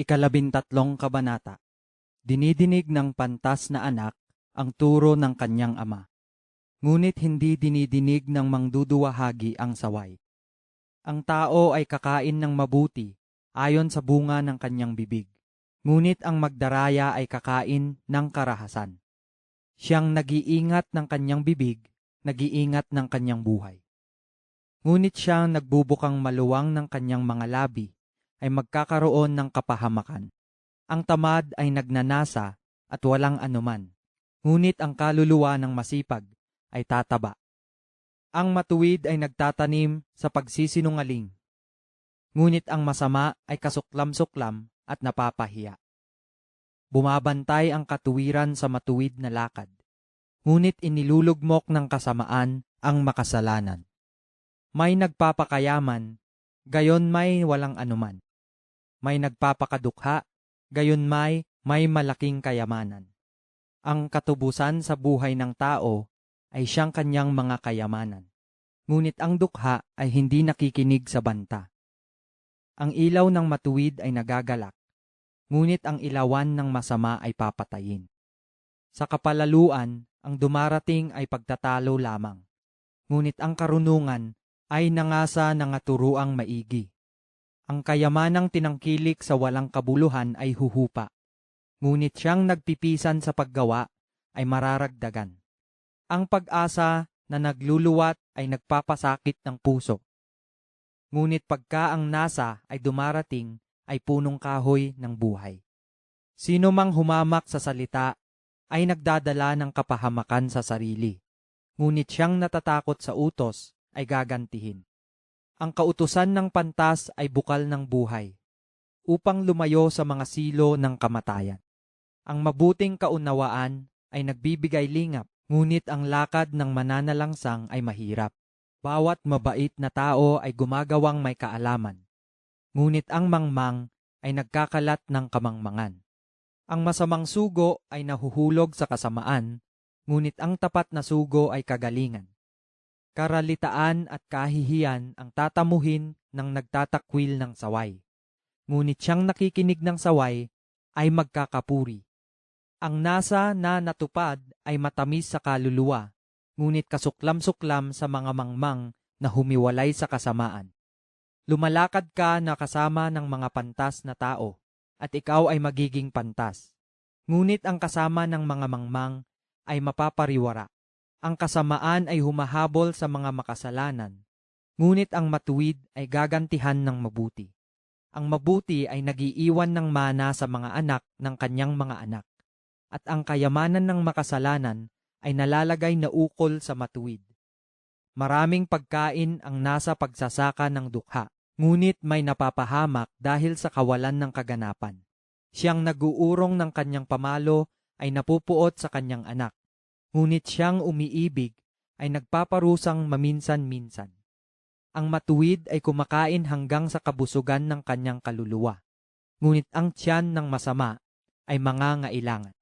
Ikalabintatlong Kabanata Dinidinig ng pantas na anak ang turo ng kanyang ama. Ngunit hindi dinidinig ng mangduduwahagi ang saway. Ang tao ay kakain ng mabuti ayon sa bunga ng kanyang bibig. Ngunit ang magdaraya ay kakain ng karahasan. Siyang nag-iingat ng kanyang bibig, nag-iingat ng kanyang buhay. Ngunit siyang nagbubukang maluwang ng kanyang mga labi ay magkakaroon ng kapahamakan. Ang tamad ay nagnanasa at walang anuman, ngunit ang kaluluwa ng masipag ay tataba. Ang matuwid ay nagtatanim sa pagsisinungaling, ngunit ang masama ay kasuklam-suklam at napapahiya. Bumabantay ang katuwiran sa matuwid na lakad, ngunit inilulugmok ng kasamaan ang makasalanan. May nagpapakayaman, gayon may walang anuman may nagpapakadukha, gayon may may malaking kayamanan. Ang katubusan sa buhay ng tao ay siyang kanyang mga kayamanan. Ngunit ang dukha ay hindi nakikinig sa banta. Ang ilaw ng matuwid ay nagagalak, ngunit ang ilawan ng masama ay papatayin. Sa kapalaluan, ang dumarating ay pagtatalo lamang, ngunit ang karunungan ay nangasa ng aturuang maigi. Ang kayamanang tinangkilik sa walang kabuluhan ay huhupa. Ngunit siyang nagpipisan sa paggawa ay mararagdagan. Ang pag-asa na nagluluwat ay nagpapasakit ng puso. Ngunit pagka ang nasa ay dumarating ay punong kahoy ng buhay. Sino mang humamak sa salita ay nagdadala ng kapahamakan sa sarili. Ngunit siyang natatakot sa utos ay gagantihin. Ang kautusan ng pantas ay bukal ng buhay, upang lumayo sa mga silo ng kamatayan. Ang mabuting kaunawaan ay nagbibigay lingap, ngunit ang lakad ng mananalangsang ay mahirap. Bawat mabait na tao ay gumagawang may kaalaman, ngunit ang mangmang ay nagkakalat ng kamangmangan. Ang masamang sugo ay nahuhulog sa kasamaan, ngunit ang tapat na sugo ay kagalingan karalitaan at kahihiyan ang tatamuhin ng nagtatakwil ng saway. Ngunit siyang nakikinig ng saway ay magkakapuri. Ang nasa na natupad ay matamis sa kaluluwa, ngunit kasuklam-suklam sa mga mangmang na humiwalay sa kasamaan. Lumalakad ka na kasama ng mga pantas na tao, at ikaw ay magiging pantas. Ngunit ang kasama ng mga mangmang ay mapapariwara. Ang kasamaan ay humahabol sa mga makasalanan, ngunit ang matuwid ay gagantihan ng mabuti. Ang mabuti ay nagiiwan ng mana sa mga anak ng kanyang mga anak, at ang kayamanan ng makasalanan ay nalalagay na ukol sa matuwid. Maraming pagkain ang nasa pagsasaka ng dukha, ngunit may napapahamak dahil sa kawalan ng kaganapan. Siyang naguurong ng kanyang pamalo ay napupuot sa kanyang anak ngunit siyang umiibig ay nagpaparusang maminsan-minsan. Ang matuwid ay kumakain hanggang sa kabusugan ng kanyang kaluluwa, ngunit ang tiyan ng masama ay mga ngailangan.